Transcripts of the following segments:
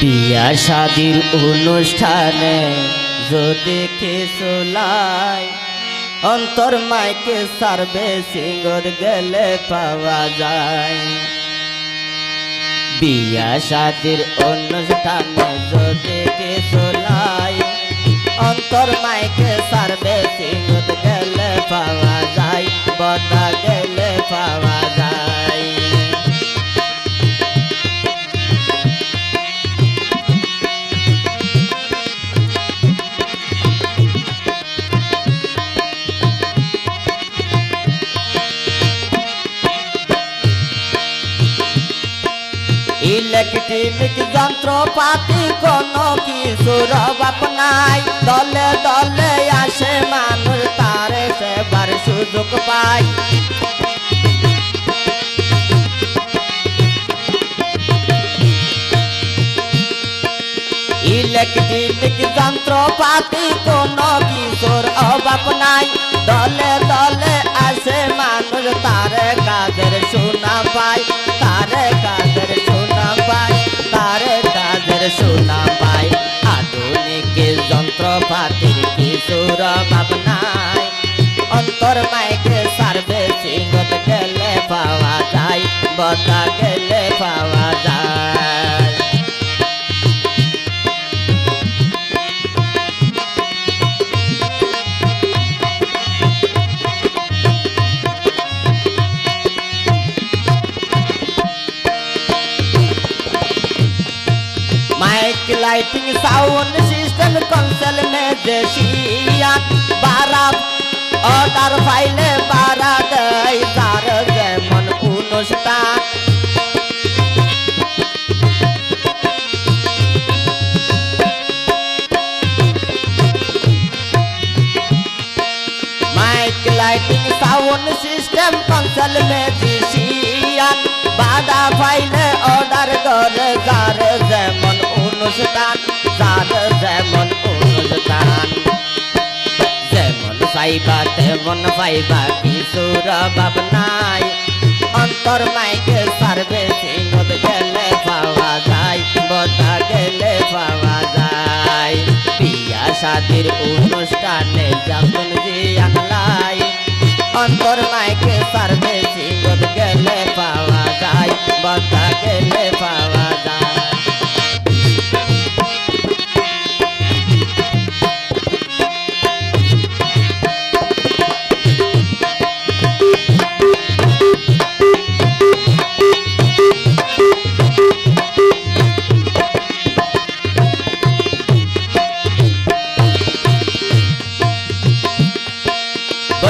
বিয়া শাদির অনুষ্ঠানে যদি কিছু লাই, অন্তর মাইকে সার্ভে সিঙ্গর গেলে পাওয়া যায়। বিয়া শাদির অনুষ্ঠানে যদি কিছু লাই, অন্তর মাইকে সার্ভে সিঙ্গর গেলে ইলেকট্রিক যন্ত্রপাতি কোনো কিছুর অভাব নাই। দলে দলে আসে মানুষ, তার সেবার সুযোগ পায়। ইলেকট্রিক যন্ত্রপাতি কোনো কিছুর অভাব নাই। দলে দলে আসে মানুষ, তার কাজের সুনাম পায়, তার কাজের সুনাম পায় তারে তাদের সুনাম পায় আধুনিক যন্ত্রপাতির কিছুর অভাব নাই। অন্তর মাইকে সার্ভে সিংহত গেলে পাওয়া যায়, বতা গেলে পাওয়া যায়। mike lighting sound system console में देशिया बारा অর্ডার ফাইলে বারা দেয় তার যেমন অনুষ্ঠান mike lighting sound system console magician বাদা ফাইলে অর্ডার করে যার যেমন অনুষ্ঠান যার যেমন অনুষ্ঠান যেমন পাইবা, তেমন পাইবা অভাব নাই। অন্তর মাইকে সার্ভে সিংহত গেলে পাওয়া যায়, বদা গেলে পাওয়া যায়। বিয়া শাদির অনুষ্ঠানে যখন জিয়ান লাই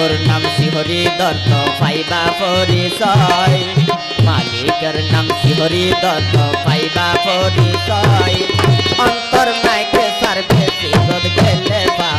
মালিকর নাম শিহরি দত্ত পাইবা পরিচয়। মালিকের নাম শিহরি দত্ত পাইবা পরিচয়। অন্তর নাইকে সার্ভে গেলে পাওয়া